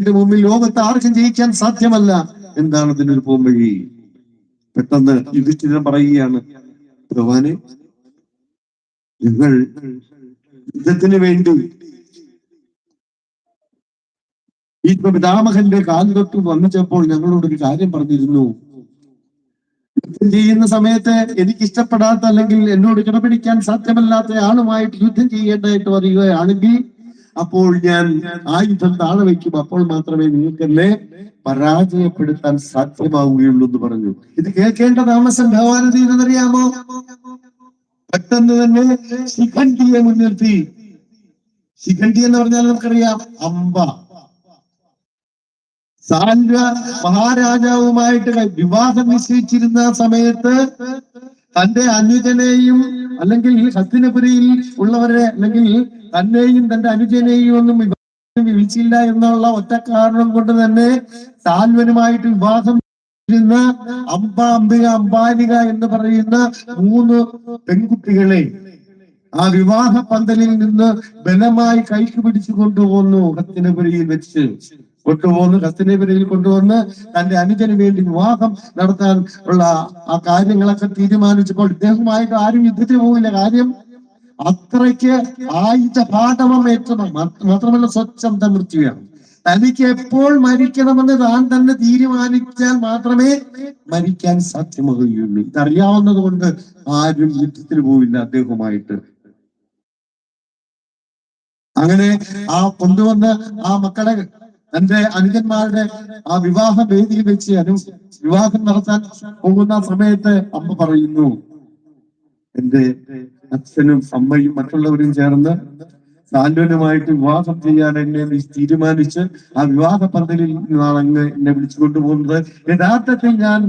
ഇതിന്റെ മുമ്പിൽ ലോകത്ത് ആർക്കും ജയിക്കാൻ സാധ്യമല്ല. എന്താണ് ഇതിനൊരു പോംവഴി? പെട്ടെന്ന് യുധിഷ്ഠിരൻ പറയുകയാണ് ഭഗവാനെ നിങ്ങൾ യുദ്ധത്തിന് വേണ്ടി ഈ പിതാമഹന്റെ കാൽ തൊട്ട് വന്നിച്ചപ്പോൾ ഞങ്ങളോട് ഒരു കാര്യം പറഞ്ഞിരുന്നു. യുദ്ധം ചെയ്യുന്ന സമയത്ത് എനിക്ക് ഇഷ്ടപ്പെടാത്ത അല്ലെങ്കിൽ എന്നോട് കിടപിടിക്കാൻ സാധ്യമല്ലാത്ത ആളുമായിട്ട് യുദ്ധം ചെയ്യേണ്ടതായിട്ട് വരികയാണെങ്കിൽ അപ്പോൾ ഞാൻ ആയുധം താഴെ വയ്ക്കും. അപ്പോൾ മാത്രമേ നിങ്ങൾക്ക് എന്നെ പരാജയപ്പെടുത്താൻ സാധ്യമാവുകയുള്ളൂ എന്ന് പറഞ്ഞു. ഇത് കേൾക്കേണ്ട താമസം ഭഗവാനതി എന്നറിയാമോ? പെട്ടെന്ന് തന്നെ ശിഖണ്ഡിയെ മുൻനിർത്തി. ശിഖണ്ഡി എന്ന് പറഞ്ഞാൽ നമുക്കറിയാം അമ്പ. സാന്ദ്ര മഹാരാജാവുമായിട്ട് വിവാഹം നിശ്ചയിച്ചിരുന്ന സമയത്ത് തന്റെ അനുജനെയും അല്ലെങ്കിൽ ഹസ്തിനപുരിയിൽ ഉള്ളവരെ അല്ലെങ്കിൽ തന്നെയും തന്റെ അനുജനെയും ഒന്നും വിവാഹം വിളിച്ചില്ല എന്നുള്ള ഒറ്റ കാരണം കൊണ്ട് തന്നെ സാൽവനുമായിട്ട് വിവാഹം ഇരുന്ന അമ്പ അംബിക അംബാലിക എന്ന് പറയുന്ന മൂന്ന് പെൺകുട്ടികളെ ആ വിവാഹ പന്തലിൽ നിന്ന് ബലമായി കൈക്ക് പിടിച്ചു കൊണ്ടുപോന്നു ഹസ്തിനപുരിയിൽ വെച്ച്. കൊണ്ടുപോന്ന് ഹസ്തിനപുരിയിൽ കൊണ്ടുവന്ന് തന്റെ അനുജന് വേണ്ടി വിവാഹം നടത്താൻ ഉള്ള ആ കാര്യങ്ങളൊക്കെ തീരുമാനിച്ചപ്പോൾ ഇദ്ദേഹമായിട്ട് ആരും യുദ്ധത്തിന് പോകില്ല കാര്യം അത്രയ്ക്ക് ആയുധ പാഠവം ഏറ്റണം മാത്രമല്ല സ്വച്ഛന്ത മൃത്യുവാണ് തനിക്ക് എപ്പോൾ മരിക്കണമെന്ന് താൻ തന്നെ തീരുമാനിച്ചാൽ മാത്രമേ മരിക്കാൻ സാധ്യമാകുകയുള്ളൂ ഇതറിയാവുന്നത് കൊണ്ട് ആരും യുദ്ധത്തിന് പോവില്ല അദ്ദേഹവുമായിട്ട്. അങ്ങനെ ആ കൊണ്ടുവന്ന് ആ മക്കളെ തന്റെ അനുജന്മാരുടെ ആ വിവാഹ വേദിയിൽ വെച്ച് അനു വിവാഹം നടത്താൻ പോകുന്ന സമയത്ത് അമ്മ പറയുന്നു എന്റെ അച്ഛനും അമ്മയും മറ്റുള്ളവരും ചേർന്ന് സാന്ത്വനുമായിട്ട് വിവാഹം ചെയ്യാൻ എന്നെ നീ തീരുമാനിച്ച് ആ വിവാഹ പന്തലിൽ നിന്നാണ് അങ്ങ് എന്നെ വിളിച്ചു കൊണ്ടുപോകുന്നത് യഥാർത്ഥത്തിൽ ഞാൻ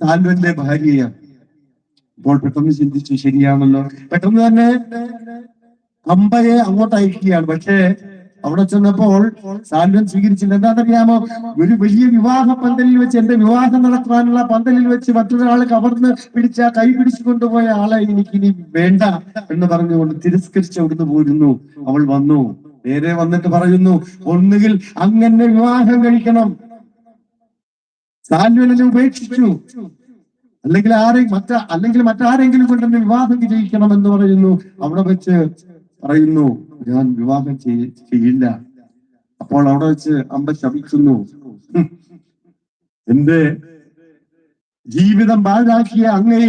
സാന്ത്വന്റെ ഭാര്യയാണ്. ഇപ്പോൾ പെട്ടെന്ന് ചിന്തിച്ചു ശരിയാണല്ലോ. പെട്ടെന്ന് തന്നെ അമ്പയെ അങ്ങോട്ട് അയക്കുകയാണ്. പക്ഷേ അവിടെ ചെന്നപ്പോൾ സാൽവൻ സ്വീകരിച്ചില്ല. എന്താണെന്നറിയാമോ? ഒരു വലിയ വിവാഹ പന്തലിൽ വെച്ച് എന്റെ വിവാഹം നടത്താനുള്ള പന്തലിൽ വെച്ച് മറ്റൊരാൾ കവർന്ന് പിടിച്ച കൈ പിടിച്ചു കൊണ്ടുപോയ ആളെ എനിക്കിനി വേണ്ട എന്ന് പറഞ്ഞുകൊണ്ട് തിരസ്കരിച്ച് അവിടുന്ന് പോരുന്നു. അവൾ വന്നു. നേരെ വന്നിട്ട് പറയുന്നു ഒന്നുകിൽ അങ്ങനെ വിവാഹം കഴിക്കണം. സാൽവനെ ഉപേക്ഷിച്ചു. അല്ലെങ്കിൽ ആരെ മറ്റ അല്ലെങ്കിൽ മറ്റാരെങ്കിലും കൊണ്ട് എന്നെ വിവാഹം വിജയിക്കണം എന്ന് പറയുന്നു. അവിടെ വെച്ച് പറയുന്നു ഞാൻ വിവാഹം ചെയ്യ- ചെയ്യില്ല. അപ്പോൾ അവിടെ വെച്ച് അമ്പ ശപിക്കുന്നു. എന്റെ ജീവിതം പാഴാക്കിയ അങ്ങേ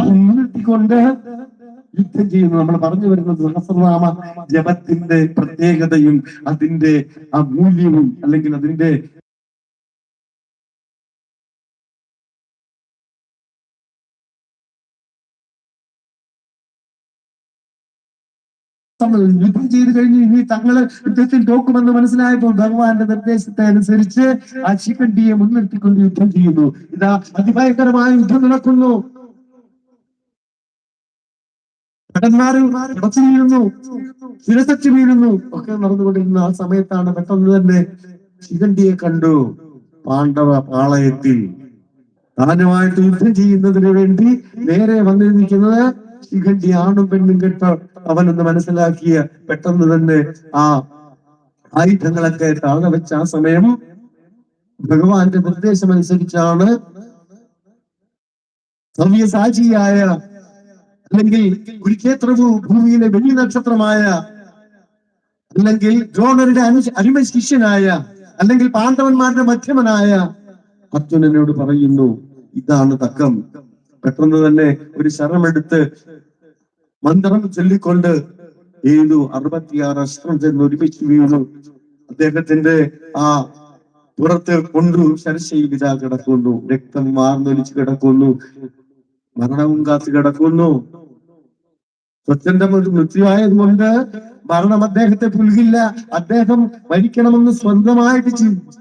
മുൻനിർത്തിക്കൊണ്ട് യുദ്ധം ചെയ്യുന്നു. നമ്മൾ പറഞ്ഞു വരുന്നത് സഹസ്രനാമ ജപത്തിന്റെ പ്രത്യേകതയും അതിന്റെ ആ മൂല്യവും അല്ലെങ്കിൽ അതിന്റെ യുദ്ധം ചെയ്ത് കഴിഞ്ഞ് ഇനി തങ്ങൾ യുദ്ധത്തിൽ തോക്കുമെന്ന് മനസ്സിലായപ്പോൾ ഭഗവാന്റെ നിർദ്ദേശത്തെ അനുസരിച്ച് ആ ശിഖണ്ഡിയെ മുൻനിർത്തിക്കൊണ്ട് യുദ്ധം ചെയ്യുന്നു. ഇതാ അതിഭയങ്കരമായ യുദ്ധം നടക്കുന്നു. ഭടന്മാര് ഉടച്ചു വീഴുന്നു ശിരസച്ച് വീഴുന്നു ഒക്കെ നടന്നുകൊണ്ടിരുന്ന ആ സമയത്താണ് പെട്ടെന്ന് തന്നെ ശിഖണ്ഡിയെ കണ്ടു. പാണ്ഡവ പാളയത്തിൽ. താനുമായിട്ട് യുദ്ധം ചെയ്യുന്നതിന് വേണ്ടി നേരെ വന്നിരിക്കുന്നത് ശിഖണ്ഡി ആണും പെണ്ണും കെട്ട അവനൊന്ന് മനസ്സിലാക്കിയ പെട്ടെന്ന് തന്നെ ആ ആയുധങ്ങളൊക്കെ താഴെ വെച്ച ആ സമയം ഭഗവാന്റെ നിർദ്ദേശം അനുസരിച്ചാണ് സവ്യസാചിയായ അല്ലെങ്കിൽ കുരുക്ഷേത്രവും ഭൂമിയിലെ വെള്ളി നക്ഷത്രമായ അല്ലെങ്കിൽ ദ്രോണരുടെ അനു അരിമ ശിഷ്യനായ അല്ലെങ്കിൽ പാണ്ഡവന്മാരുടെ മധ്യമനായ അർജുനനോട് പറയുന്നു ഇതാണ് തക്കം. പെട്ടെന്ന് തന്നെ ഒരു ശരമെടുത്ത് മന്ത്രം ചൊല്ലിക്കൊണ്ട് ഏതു അറുപത്തിയാറ് അസ്ത്രം ചെന്ന് ഒരുമിച്ച് വീണു. അദ്ദേഹത്തിന്റെ ആ പുറത്ത് കൊണ്ടു ശരശയിൽ ഇതാ കിടക്കുന്നു. രക്തം വാർന്നൊലിച്ച് കിടക്കുന്നു. മരണവും കാത്തു കിടക്കുന്നു. സ്വച്ഛന്റെ ഒരു മൃത്യുവായതുകൊണ്ട് മരണം അദ്ദേഹത്തെ പുൽകില്ല. അദ്ദേഹം മരിക്കണമെന്ന് സ്വന്തമായിട്ട് ചിന്തിച്ചു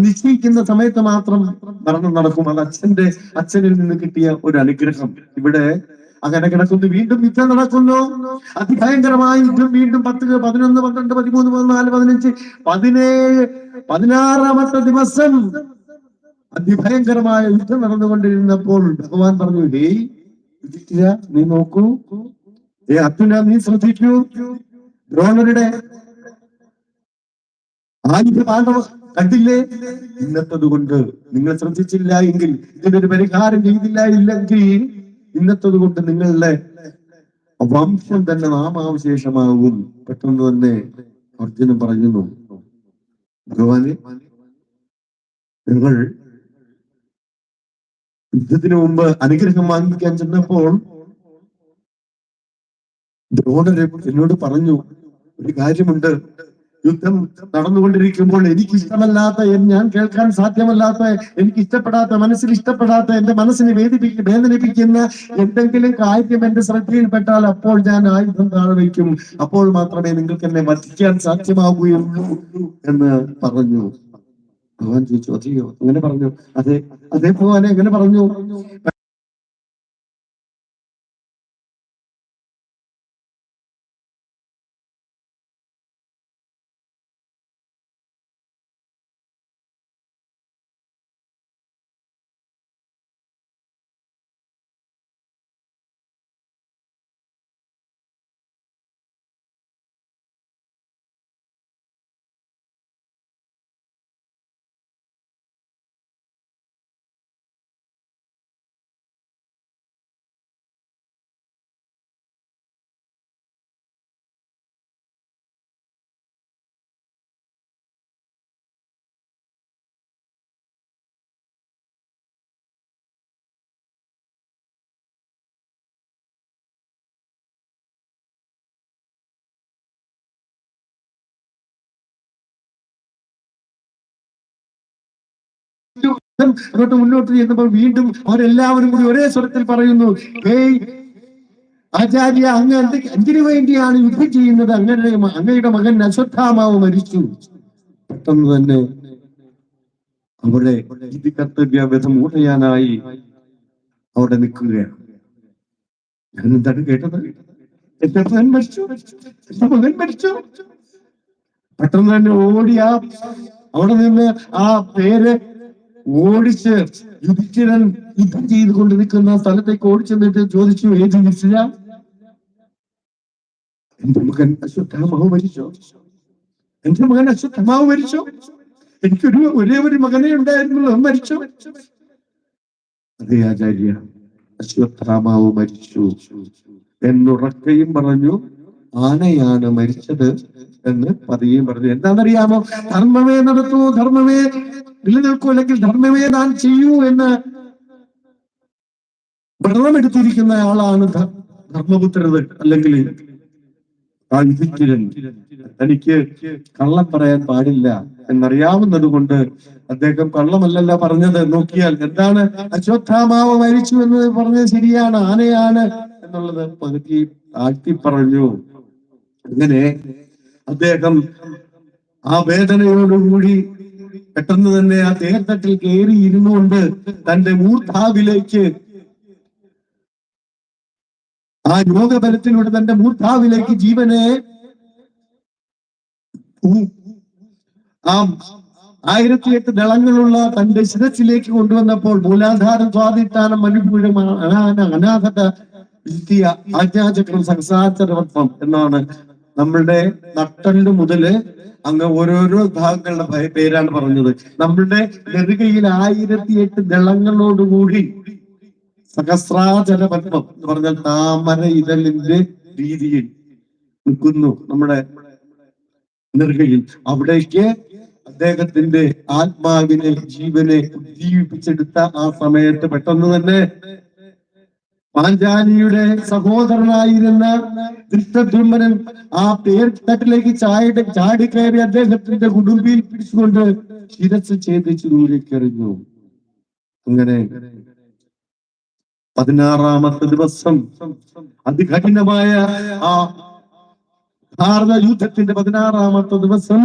നിശ്ചയിക്കുന്ന സമയത്ത് മാത്രം മരണം നടക്കും. അത് അച്ഛന്റെ അച്ഛനിൽ നിന്ന് കിട്ടിയ ഒരു അനുഗ്രഹം. ഇവിടെ അങ്ങനെ കിടക്കുന്നു. വീണ്ടും യുദ്ധം നടക്കുന്നു. അതിഭയങ്കരമായ യുദ്ധം. വീണ്ടും പത്ത് പതിനൊന്ന് പന്ത്രണ്ട് പതിമൂന്ന് പതിനാല് പതിനഞ്ച് പതിനേഴ് പതിനാറാമത്തെ ദിവസം അതിഭയങ്കരമായ യുദ്ധം നടന്നുകൊണ്ടിരുന്നപ്പോൾ ഭഗവാൻ പറഞ്ഞു നീ നോക്കൂ. ഏ അർജുന നീ ശ്രദ്ധിക്കൂ. ദ്രോണരുടെ ആയുധ പാണ്ഡവ കണ്ടില്ലേ? ഇന്നത്തത് കൊണ്ട് നിങ്ങൾ ശ്രദ്ധിച്ചില്ല എങ്കിൽ ഇതിനൊരു പരിഹാരം ചെയ്തില്ല ഇല്ലെങ്കിൽ ഇന്നത്തത് കൊണ്ട് നിങ്ങളുടെ വംശം തന്നെ നാമാവശേഷമാകും. പെട്ടെന്ന് തന്നെ അർജുനൻ പറയുന്നു ഭഗവാനെ നിങ്ങൾ യുദ്ധത്തിന് മുമ്പ് അനുഗ്രഹം വാങ്ങിക്കാൻ ചെന്നപ്പോൾ ദ്രോണര് എന്നോട് പറഞ്ഞു ഒരു കാര്യമുണ്ട്. യുദ്ധം നടന്നുകൊണ്ടിരിക്കുമ്പോൾ എനിക്ക് ഇഷ്ടമല്ലാത്ത ഞാൻ കേൾക്കാൻ സാധ്യമല്ലാത്ത എനിക്ക് ഇഷ്ടപ്പെടാത്ത മനസ്സിൽ ഇഷ്ടപ്പെടാത്ത എന്റെ മനസ്സിനെ വേദിപ്പിക്ക വേദനിപ്പിക്കുന്ന എന്തെങ്കിലും കാര്യം എന്റെ ശ്രദ്ധയിൽപ്പെട്ടാൽ അപ്പോൾ ഞാൻ ആയുധം താഴെ വയ്ക്കും അപ്പോൾ മാത്രമേ നിങ്ങൾക്ക് എന്നെ വധിക്കാൻ സാധ്യമാവുകയുള്ളൂ എന്ന് പറഞ്ഞു. ഭഗവാൻ ചോദിച്ചു അതെയോ അങ്ങനെ പറഞ്ഞു. അതെ അതേ ഭഗവാനെ എങ്ങനെ പറഞ്ഞു. അങ്ങോട്ട് മുന്നോട്ട് ചെയ്യുന്നപ്പോൾ വീണ്ടും അവരെല്ലാവരും കൂടി ഒരേ സ്വരത്തിൽ പറയുന്നു ആചാര്യ അങ്ങ് എന്ത് എന്തിനു വേണ്ടിയാണ് യുദ്ധം ചെയ്യുന്നത്? അങ്ങനെ അങ്ങയുടെ മകൻ അശ്വത്ഥാമാവ് മരിച്ചു. പെട്ടെന്ന് തന്നെ അവിടെ ഇത് കർത്തവ്യവിധം ഊട്ടയാനായി അവിടെ നിൽക്കുകയാണ്. ഞാൻ എന്താണ് കേട്ടത്? എന്റെ മരിച്ചു. എന്റെ മകൻ മരിച്ചു. പെട്ടെന്ന് തന്നെ ഓടി അവിടെ നിന്ന് ആ പേര് ഓടിച്ച് യുധിഷ്ഠിരൻ യുദ്ധം ചെയ്തുകൊണ്ടിരിക്കുന്ന സ്ഥലത്തേക്ക് ഓടിച്ചെന്നിട്ട് ചോദിച്ചു ഏത് യുധിഷ്ഠിര? എന്റെ മകൻ അശ്വത്ഥാമാവ് മരിച്ചോ? എന്റെ മകൻ അശ്വത്ഥമാവ് മരിച്ചോ? എനിക്കൊരു ഒരേ ഒരു മകനെ ഉണ്ടായിരുന്നുള്ളൂ അവൻ മരിച്ചോ? അതെ ആചാര്യ അശ്വത്ഥാമാവ് മരിച്ചു. എന്നുറക്കയും പറഞ്ഞു ആനയാണ് മരിച്ചത് എന്ന് പതിയും പറഞ്ഞു. എന്താണെന്നറിയാമോ? ധർമ്മമേ നടത്തൂ ധർമ്മമേ നിലനിൽക്കൂ അല്ലെങ്കിൽ ധർമ്മമേ താൻ ചെയ്യൂ എന്ന് വ്രതമെടുത്തിരിക്കുന്ന ആളാണ് ധർമ്മപുത്രത് അല്ലെങ്കിൽ തനിക്ക് കള്ളം പറയാൻ പാടില്ല എന്നറിയാവുന്നത് കൊണ്ട് അദ്ദേഹം കള്ളമല്ലല്ല പറഞ്ഞത്. നോക്കിയാൽ എന്താണ്? അശ്വത്ഥാമാവ് മരിച്ചു എന്ന് പറഞ്ഞത് ശരിയാണ് ആനയാണ് എന്നുള്ളത് പകുതി ആഴ്ത്തി പറഞ്ഞു. അങ്ങനെ അദ്ദേഹം ആ വേദനയോടുകൂടി പെട്ടെന്ന് തന്നെ ആ തേർത്തട്ടിൽ കയറി ഇരുന്നുകൊണ്ട് തന്റെ മൂർധാവിലേക്ക് ആ യോഗബലത്തിലൂടെ തന്റെ മൂർധാവിലേക്ക് ജീവനെ ആയിരത്തി എട്ട് ദളങ്ങളുള്ള തന്റെ ശിരസിലേക്ക് കൊണ്ടുവന്നപ്പോൾ മൂലാധാരം സ്വാധിഷ്ഠാനം അനാഥ അനാഥത ആജ്ഞാചക്രം സംസാരപത്മം എന്നാണ് നമ്മളുടെ നട്ടൽ മുതൽ അങ്ങ് ഓരോരോ ഭാഗങ്ങളുടെ പേരാണ് പറഞ്ഞത്. നമ്മളുടെ നെറുകയിൽ ആയിരത്തി എട്ട് ദളങ്ങളോടുകൂടി സഹസ്രാചല പത്മം എന്ന് പറഞ്ഞാൽ താമര ഇതളിന്റെ രീതിയിൽ നിൽക്കുന്നു നമ്മുടെ നെറുകയിൽ. അവിടേക്ക് അദ്ദേഹത്തിന്റെ ആത്മാവിനെ ജീവനെ ഉദ്ദീപിപ്പിച്ചെടുത്ത ആ സമയത്ത് പെട്ടെന്ന് തന്നെ പാഞ്ചാലിയുടെ സഹോദരനായിരുന്ന ദൃഷ്ടദ്രുമനൻ ആ പേർത്തട്ടിലേക്ക് ചാടി ചാടിക്കയറി അദ്ദേഹത്തിന്റെ കുടുംബിയിൽ പിടിച്ചുകൊണ്ട് ശിരസ് ഛേദിച്ചു ദൂരേക്കെറിഞ്ഞു. അങ്ങനെ പതിനാറാമത്തെ ദിവസം അതികഠിനമായ ആ ഭാരത യുദ്ധത്തിന്റെ പതിനാറാമത്തെ ദിവസം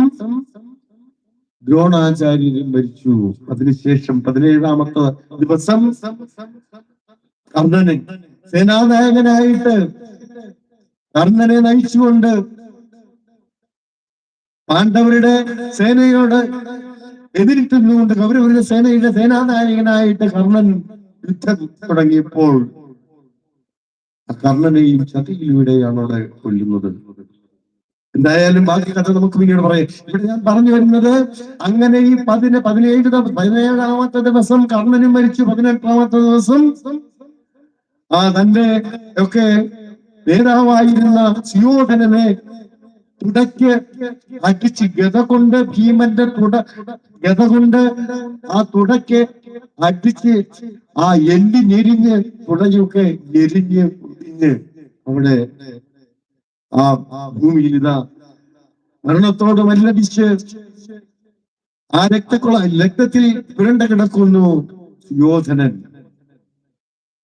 ദ്രോണാചാര്യരും മരിച്ചു. അതിനുശേഷം പതിനേഴാമത്തെ ദിവസം കർണനൻ സേനാനായകനായിട്ട് കർണനെ നയിച്ചുകൊണ്ട് പാണ്ഡവരുടെ സേനയോട് എതിരിട്ട് നിന്നുകൊണ്ട് കൗരവരുടെ സേനയുടെ സേനാനായകനായിട്ട് കർണൻ യുദ്ധം തുടങ്ങിയപ്പോൾ കർണനെയും ചതിയിലൂടെയാണ് അവിടെ കൊല്ലുന്നത്. എന്തായാലും ബാക്കി കഥ നമുക്ക് പിന്നീട് പറയാം. ഇവിടെ ഞാൻ പറഞ്ഞു വരുന്നത് അങ്ങനെ ഈ പതിന് പതിനേഴ് പതിനേഴാമത്തെ ദിവസം കർണനും മരിച്ചു. പതിനെട്ടാമത്തെ ദിവസം ആ തന്റെ ഒക്കെ നേതാവായിരുന്ന സുയോധനനെ തുടയ്ക്ക് അടിച്ച് ഗത കൊണ്ട് ഭീമന്റെ തുട ഗത കൊണ്ട് ആ തുടയ്ക്ക് അടിച്ച് ആ എല്ലി ഞെരിഞ്ഞ് തുടയൊക്കെ ഞെരിഞ്ഞ് പൊടിഞ്ഞ് അവിടെ ആ ഭൂമിയിൽ ഇതാ മരണത്തോട് മല്ലടിച്ച് ആ രക്തക്കുള രക്തത്തിൽ പുരണ്ട കിടക്കുന്നു സുയോധനൻ.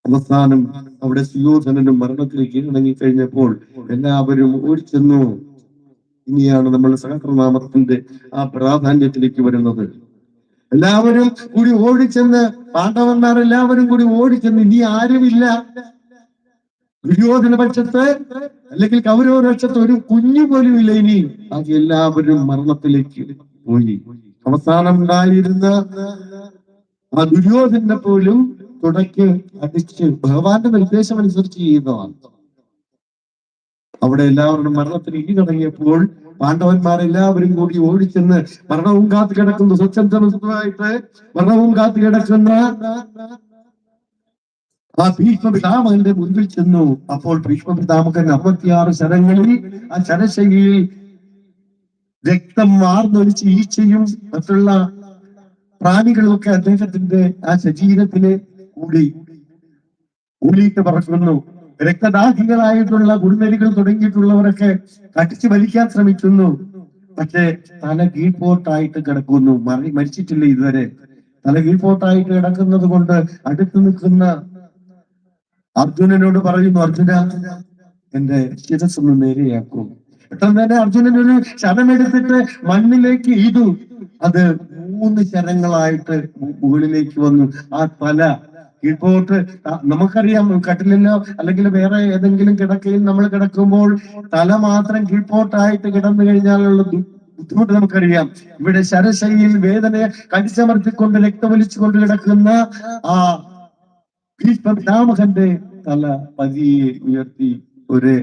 അവസാനം അവിടെ സുയോധനനും മരണത്തിലേക്ക് കീഴടങ്ങി കഴിഞ്ഞപ്പോൾ എല്ലാവരും ഓടിച്ചെന്നു ഇനിയാണ് നമ്മൾ സഹസ്രനാമത്തിന്റെ ആ പ്രാധാന്യത്തിലേക്ക് വരുന്നത്. എല്ലാവരും കൂടി ഓടിച്ചെന്ന് പാണ്ഡവന്മാർ എല്ലാവരും കൂടി ഓടിച്ചെന്ന് ഇനി ആരുമില്ല. ദുര്യോധന പക്ഷത്ത് അല്ലെങ്കിൽ കൗരവ പക്ഷത്ത് ഒരു കുഞ്ഞു പോലും ഇല്ല ഇനി. അത് എല്ലാവരും മരണത്തിലേക്ക് പോയി. അവസാനം ഉണ്ടായിരുന്ന ആ ദുര്യോധന പോലും തുടയ്ക്ക് അടിച്ച് ഭഗവാന്റെ നിർദ്ദേശം അനുസരിച്ച് ചെയ്യുന്നതാണ്. അവിടെ എല്ലാവരും മരണത്തിന് ഇനി തുടങ്ങിയപ്പോൾ പാണ്ഡവന്മാരെല്ലാവരും കൂടി ഓടിച്ചെന്ന് മരണവും കാത്തു കിടക്കുന്നു. സ്വച്ഛന്തമായിട്ട് മരണവും കാത്തു കിടക്കുന്ന ആ ഭീഷ്മപിതാമകന്റെ മുൻപിൽ ചെന്നു. അപ്പോൾ ഭീഷ്മപിതാമകൻ അമ്പത്തിയാറ് ശരങ്ങളിൽ ആ ശരശൈലിയിൽ രക്തം വാർന്നൊലിച്ച് ഈച്ചയും മറ്റുള്ള പ്രാണികളൊക്കെ അദ്ദേഹത്തിന്റെ ആ ശരീരത്തിന് കൂടി. കൂലിയിട്ട് പറക്കുന്നു. രക്തദാഹികളായിട്ടുള്ള ഗുരുനരികൾ തുടങ്ങിയിട്ടുള്ളവരൊക്കെ കടിച്ചു വലിക്കാൻ ശ്രമിക്കുന്നു. പക്ഷേ തല കീഴ്പോട്ടായിട്ട് കിടക്കുന്നു. മറി മരിച്ചിട്ടില്ല ഇതുവരെ. തല കീഴ്പോട്ടായിട്ട് കിടക്കുന്നത് കൊണ്ട് അടുത്ത് നിൽക്കുന്ന അർജുനനോട് പറയുന്നു അർജുന എന്റെ ശിരസ് ഒന്ന് നേരെയാക്കും. പെട്ടെന്ന് തന്നെ അർജുനൻ ഒരു ശരമെടുത്തിട്ട് മണ്ണിലേക്ക് ഇതു. അത് മൂന്ന് ശരങ്ങളായിട്ട് മുകളിലേക്ക് വന്നു. ആ തല കീഴ്പോട്ട് ആ, നമുക്കറിയാം കട്ടിലിലോ അല്ലെങ്കിൽ വേറെ ഏതെങ്കിലും കിടക്കയിൽ നമ്മൾ കിടക്കുമ്പോൾ തല മാത്രം കീഴ്പോട്ടായിട്ട് കിടന്നു കഴിഞ്ഞാലുള്ള ബുദ്ധിമുട്ട് നമുക്കറിയാം. ഇവിടെ ശരശൈലിയിൽ വേദനയെ കടിച്ചമർത്തിക്കൊണ്ട് രക്തമൊലിച്ചുകൊണ്ട് കിടക്കുന്ന ആ ഭീഷ്മപിതാമകന്റെ തല പതിയെ ഉയർത്തി ഒരു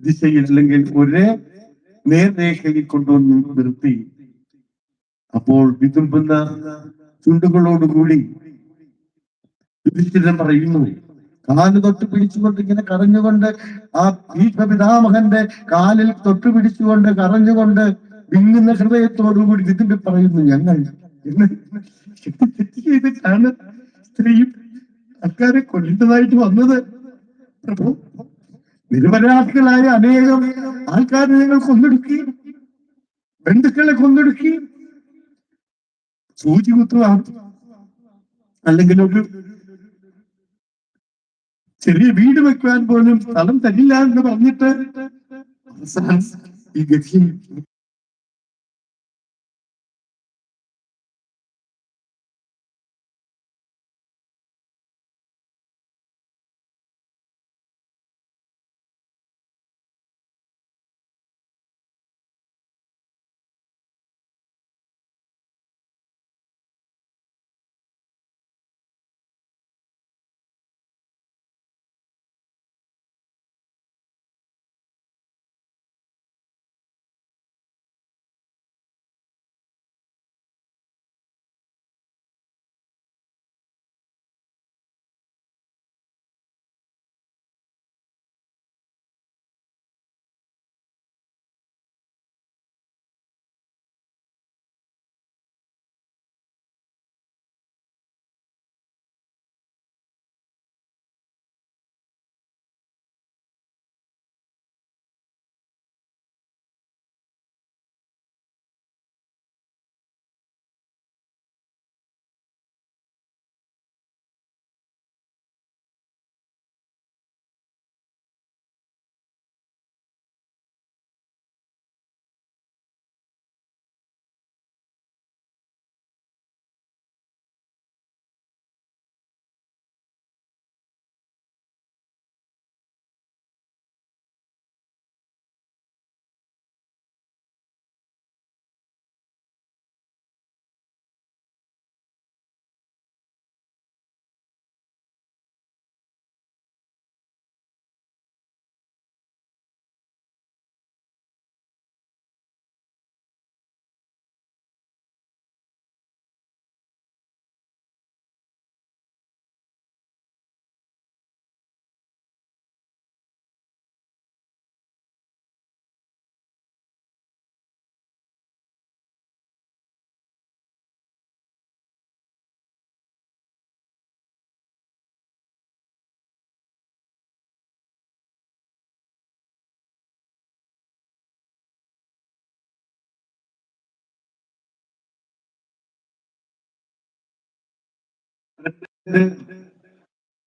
ദിശയിൽ അല്ലെങ്കിൽ ഒരു നേർരേഖയിൽ കൊണ്ടുവന്ന് നിർത്തി. അപ്പോൾ വിതുമ്പുന്ന ചുണ്ടുകളോടുകൂടി യുധിഷ്ഠിരൻ പറയുന്നു കാൽ തൊട്ട് പിടിച്ചുകൊണ്ട് ഇങ്ങനെ കരഞ്ഞുകൊണ്ട് ആ ഭീഷ്മപിതാമഹന്റെ കാലിൽ തൊട്ട് പിടിച്ചുകൊണ്ട് കരഞ്ഞുകൊണ്ട് വിങ്ങുന്ന ഹൃദയത്തോടുകൂടി ഇതിന്റെ പറയുന്നു ഞങ്ങൾ തെറ്റ് സ്ത്രീയും ആൾക്കാരെ കൊല്ലുന്നതായിട്ട് വന്നത്. പ്രഭു നിരപരാധികളായ അനേകം ആൾക്കാരെ ഞങ്ങൾ കൊന്നൊടുക്കി ബന്ധുക്കളെ കൊന്നൊടുക്കി. സൂചി കുത്തുക അല്ലെങ്കിൽ ഒരു ചെറിയ വീട് വെക്കുവാൻ പോലും സ്ഥലം തരില്ല എന്ന് പറഞ്ഞിട്ട് ഈ ഗതിയിൽ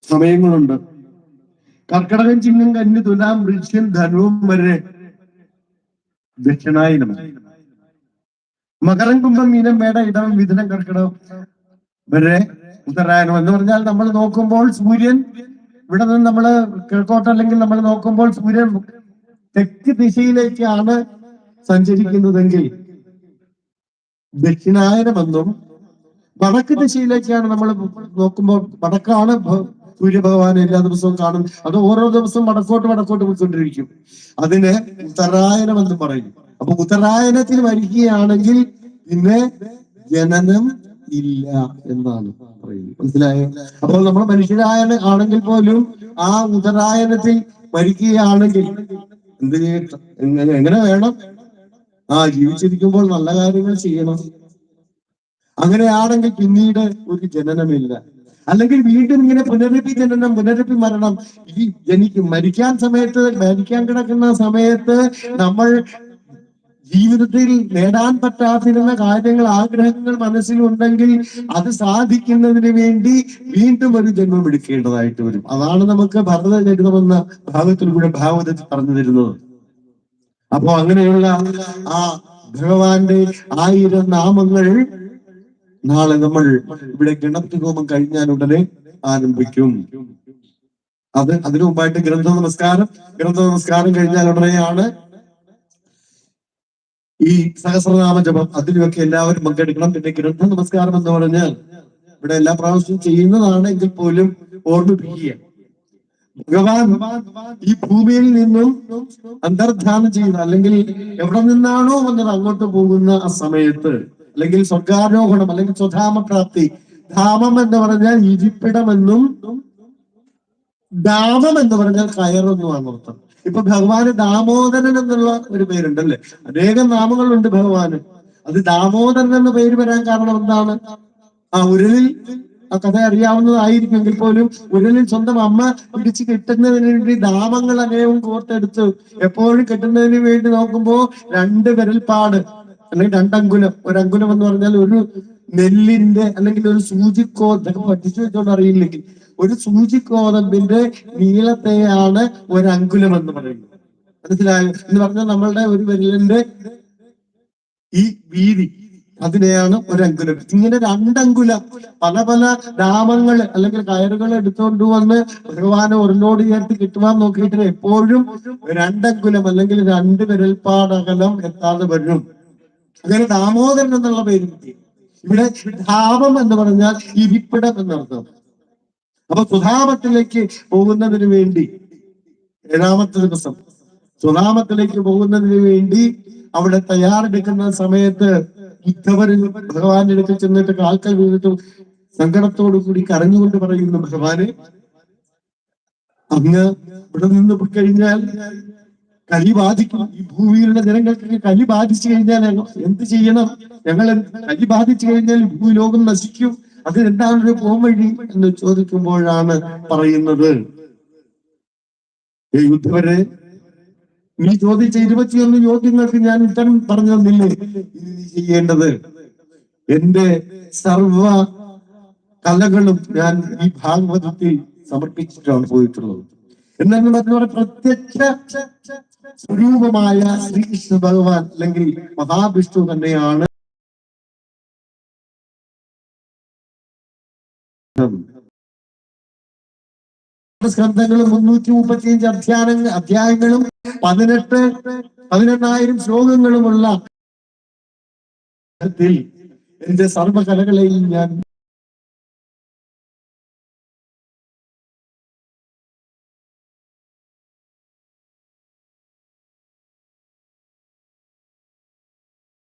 സമയങ്ങളുണ്ട്. കർക്കടകൻ ചിങ്ങം കന്നി തുലാം വൃക്ഷ്യൻ ധനുവും വരെ ദക്ഷിണായനം. മകരം കുംഭം മീനം മേട ഇടം മിഥുനം കർക്കിടകം വരെ ഉത്തരായനം എന്ന് പറഞ്ഞാൽ നമ്മൾ നോക്കുമ്പോൾ സൂര്യൻ ഇവിടെ നിന്ന് നമ്മൾ കിഴക്കോട്ട് അല്ലെങ്കിൽ നമ്മൾ നോക്കുമ്പോൾ സൂര്യൻ തെക്ക് ദിശയിലേക്കാണ് സഞ്ചരിക്കുന്നതെങ്കിൽ ദക്ഷിണായനമെന്നും വടക്ക് ദിശയിലേക്കാണ് നമ്മൾ നോക്കുമ്പോൾ വടക്കാണ് സൂര്യഭഗവാൻ എല്ലാ ദിവസവും കാണും അത് ഓരോ ദിവസവും വടക്കോട്ട് വടക്കോട്ട് പോയിക്കൊണ്ടിരിക്കും. അതിന് ഉത്തരായനം എന്ന് പറയും. അപ്പൊ ഉത്തരായനത്തിൽ വരികയാണെങ്കിൽ പിന്നെ ജനനം ഇല്ല എന്നാണ് പറയുന്നത്. മനസ്സിലായോ? അപ്പോൾ നമ്മൾ മനുഷ്യരായ ആണെങ്കിൽ പോലും ആ ഉത്തരായനത്തിൽ മരിക്കുകയാണെങ്കിൽ എന്ത് എങ്ങനെ വേണം? ആ ജീവിച്ചിരിക്കുമ്പോൾ നല്ല കാര്യങ്ങൾ ചെയ്യണം. അങ്ങനെയാണെങ്കിൽ പിന്നീട് ഒരു ജനനമില്ല. അല്ലെങ്കിൽ വീണ്ടും ഇങ്ങനെ പുനരപ്പി ജനനം പുനരപ്പി മരണം. ഈ ജനിക്കും മരിക്കാൻ സമയത്ത് മരിക്കാൻ കിടക്കുന്ന സമയത്ത് നമ്മൾ ജീവിതത്തിൽ നേടാൻ പറ്റാതിരുന്ന കാര്യങ്ങൾ ആഗ്രഹങ്ങൾ മനസ്സിലുണ്ടെങ്കിൽ അത് സാധിക്കുന്നതിന് വേണ്ടി വീണ്ടും ഒരു ജന്മം എടുക്കേണ്ടതായിട്ട് വരും. അതാണ് നമുക്ക് ഭരതചരിതമെന്ന ഭാഗത്തിലൂടെ ഭാഗവതത്തിൽ പറഞ്ഞു തരുന്നത്. അപ്പോ അങ്ങനെയുള്ള ആ ഭഗവാന്റെ ആയിരം നാമങ്ങൾ നാളെ നമ്മൾ ഇവിടെ ഗണപതി ഹോമം കഴിഞ്ഞാൽ ഉടനെ ആരംഭിക്കും. അത് അതിനു മുമ്പായിട്ട് ഗ്രന്ഥ നമസ്കാരം. ഗ്രന്ഥ നമസ്കാരം കഴിഞ്ഞാൽ ഉടനെയാണ് ഈ സഹസ്രനാമ ജപം. അതിലുമൊക്കെ എല്ലാവരും പങ്കെടുക്കണം. പിന്നെ ഗ്രന്ഥ നമസ്കാരം എന്ന് പറഞ്ഞാൽ ഇവിടെ എല്ലാ പ്രാവശ്യവും ചെയ്യുന്നതാണ് എങ്കിൽ പോലും ഓർമ്മിപ്പിക്കുക. ഭഗവാൻ ഈ ഭൂമിയിൽ നിന്നും അന്തർധാനം ചെയ്യുന്ന അല്ലെങ്കിൽ എവിടെ നിന്നാണോ വന്നത് അങ്ങോട്ട് പോകുന്ന ആ സമയത്ത് അല്ലെങ്കിൽ സ്വർഗാരോഹണം അല്ലെങ്കിൽ സ്വധാമ പ്രാപ്തി ധാമം എന്ന് പറഞ്ഞാൽ ഇരിപ്പിടമെന്നും ദാമം എന്ന് പറഞ്ഞാൽ കയറൊന്നുമാണ് അർത്ഥം. ഇപ്പൊ ഭഗവാന് ദാമോദരൻ എന്നുള്ള ഒരു പേരുണ്ട് അല്ലെ അനേകം നാമങ്ങളുണ്ട് ഭഗവാന്. അത് ദാമോദരൻ എന്ന പേര് വരാൻ കാരണം എന്താണ്? ആ ഉരലിൽ ആ കഥ അറിയാവുന്നതായിരിക്കുമെങ്കിൽ പോലും ഉരലിൽ സ്വന്തം അമ്മ പിടിച്ച് കെട്ടുന്നതിന് വേണ്ടി ദാമങ്ങൾ അനേകം കോർത്തെടുത്തു എപ്പോഴും കെട്ടുന്നതിന് വേണ്ടി നോക്കുമ്പോ രണ്ട് വിരൽപ്പാട്. അല്ലെങ്കിൽ രണ്ടങ്കുലം ഒരങ്കുലം എന്ന് പറഞ്ഞാൽ ഒരു നെല്ലിന്റെ അല്ലെങ്കിൽ ഒരു സൂചിക്കോ ഇതൊക്കെ പഠിച്ചു വെച്ചോണ്ട് അറിയില്ലെങ്കിൽ. ഒരു സൂചിക്കോതമ്പിന്റെ നീളത്തെയാണ് ഒരങ്കുലം എന്ന് പറയുന്നത്. മനസ്സിലായോ? എന്ന് പറഞ്ഞാൽ നമ്മളുടെ ഒരു വിരലിന്റെ ഈ വീതി അതിനെയാണ് ഒരങ്കുലം ഇങ്ങനെ രണ്ടങ്കുലം പല പല നാമങ്ങൾ അല്ലെങ്കിൽ കയറുകൾ എടുത്തുകൊണ്ട് വന്ന് ഭഗവാനെ ഒരിനോട് ചേർത്ത് കിട്ടുവാൻ നോക്കിയിട്ട് എപ്പോഴും രണ്ടങ്കുലം അല്ലെങ്കിൽ രണ്ട് വിരൽപ്പാടകലം എത്താതെ വരും. അങ്ങനെ ദാമോദരൻ എന്നുള്ള പേര് കിട്ടി. ഇവിടെ ധാമം എന്ന് പറഞ്ഞാൽ ഇരിപ്പിടം എന്നർത്ഥം. അപ്പൊ സുധാമത്തിലേക്ക് പോകുന്നതിന് വേണ്ടി ഏഴാമത്തെ ദിവസം സുധാമത്തിലേക്ക് പോകുന്നതിന് വേണ്ടി അവിടെ തയ്യാറെടുക്കുന്ന സമയത്ത് ഉദ്ധവരിൽ ഭഗവാന്റെ അടുത്ത് ചെന്നിട്ട് കാൽക്കൽ വീണിട്ട് സങ്കടത്തോടു കൂടി കരഞ്ഞുകൊണ്ട് പറയുന്നു ഭഗവാന് അങ്ങ് ഇവിടെ നിന്ന് കഴിഞ്ഞാൽ കലി ബാധിക്കും. ഈ ഭൂമിയിലുള്ള ജനങ്ങൾക്ക് കലി ബാധിച്ചു കഴിഞ്ഞാൽ എന്ത് ചെയ്യണം? ഞങ്ങൾ കലി ബാധിച്ചു കഴിഞ്ഞാൽ ഭൂലോകം നശിക്കും. അത് എന്താണ് ഒരു പോംവഴി എന്ന് ചോദിക്കുമ്പോഴാണ് പറയുന്നത്. യുദ്ധവരെ നീ ചോദിച്ച ഇരുപത്തിയൊന്ന് ചോദ്യങ്ങൾക്ക് ഞാൻ ഉത്തരം പറഞ്ഞു തന്നില്ലേ നീ ചെയ്യേണ്ടത് എന്റെ സർവ കലകളും ഞാൻ ഈ ഭാഗവതത്തിൽ സമർപ്പിച്ചിട്ടാണ് പോയിട്ടുള്ളത്. എന്നാണ് പറഞ്ഞ പ്രത്യക്ഷ സ്വരൂപമായ ശ്രീകൃഷ്ണ ഭഗവാൻ അല്ലെങ്കിൽ മഹാവിഷ്ണു തന്നെയാണ്. സ്കന്ധങ്ങളും മുന്നൂറ്റി മുപ്പത്തിയഞ്ച് അധ്യായങ്ങൾ അധ്യായങ്ങളും പതിനെട്ട് പതിനെണ്ണായിരം ശ്ലോകങ്ങളുമുള്ള എന്റെ സർവകലകളെയും ഞാൻ